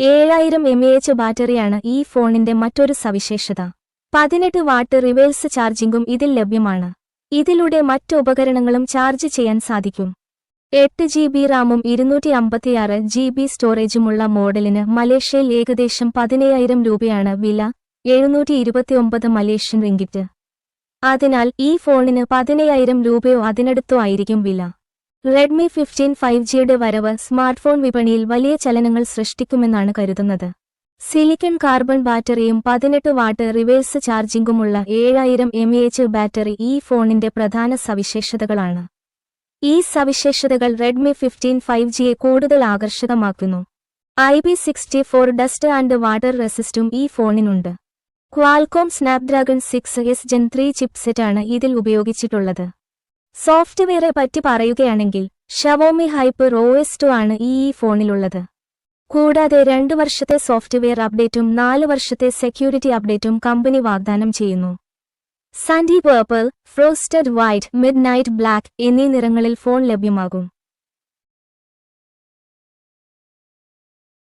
ഏഴായിരം M H ബാറ്ററിയാണ് ഈ ഫോണിന്റെ മറ്റൊരു സവിശേഷത. പതിനെട്ട് വാട്ട് റിവേഴ്സ് ചാർജിംഗും ഇതിൽ ലഭ്യമാണ്. ഇതിലൂടെ മറ്റ് ഉപകരണങ്ങളും ചാർജ് ചെയ്യാൻ സാധിക്കും. എട്ട് ജി ബി റാമും ഇരുന്നൂറ്റി അമ്പത്തിയാറ് ജി ബി സ്റ്റോറേജുമുള്ള മോഡലിന് മലേഷ്യയിൽ ഏകദേശം പതിനയ്യായിരം രൂപയാണ് വില എഴുന്നൂറ്റി ഇരുപത്തിയൊമ്പത് മലേഷ്യൻ റിങ്കിറ്റ്. അതിനാൽ ഈ ഫോണിന് പതിനയ്യായിരം രൂപയോ അതിനടുത്തോ ആയിരിക്കും വില. റെഡ്മി ഫിഫ്റ്റീൻ ഫൈവ് ജിയുടെ വരവ് സ്മാർട്ട്ഫോൺ വിപണിയിൽ വലിയ ചലനങ്ങൾ സൃഷ്ടിക്കുമെന്നാണ് കരുതുന്നത്. സിലിക്കൺ കാർബൺ ബാറ്ററിയും പതിനെട്ട് വാട്ട് റിവേഴ്സ് ചാർജിംഗുമുള്ള ഏഴായിരം എം എച്ച് ബാറ്ററി ഈ ഫോണിന്റെ പ്രധാന സവിശേഷതകളാണ്. ഈ സവിശേഷതകൾ റെഡ്മി ഫിഫ്റ്റീൻ ഫൈവ് ജിയെ കൂടുതൽ ആകർഷകമാക്കുന്നു. I P sixty four dust and water റെസിസ്റ്റും ഈ ഫോണിനുണ്ട്. Qualcomm Snapdragon six S gen three ചിപ്സെറ്റാണ് ഇതിൽ ഉപയോഗിച്ചിട്ടുള്ളത്. സോഫ്റ്റ്വെയറെ പറ്റി പറയുകയാണെങ്കിൽ Xiaomi hyper O S two ആണ് ഈ ഈ ഫോണിലുള്ളത്. കൂടാതെ രണ്ടു വർഷത്തെ സോഫ്റ്റ്വെയർ അപ്ഡേറ്റും നാല് വർഷത്തെ സെക്യൂരിറ്റി അപ്ഡേറ്റും കമ്പനി വാഗ്ദാനം ചെയ്യുന്നു. Sandy purple frosted white midnight black എന്നീ നിറങ്ങളിൽ ഫോൺ ലഭ്യമാകും.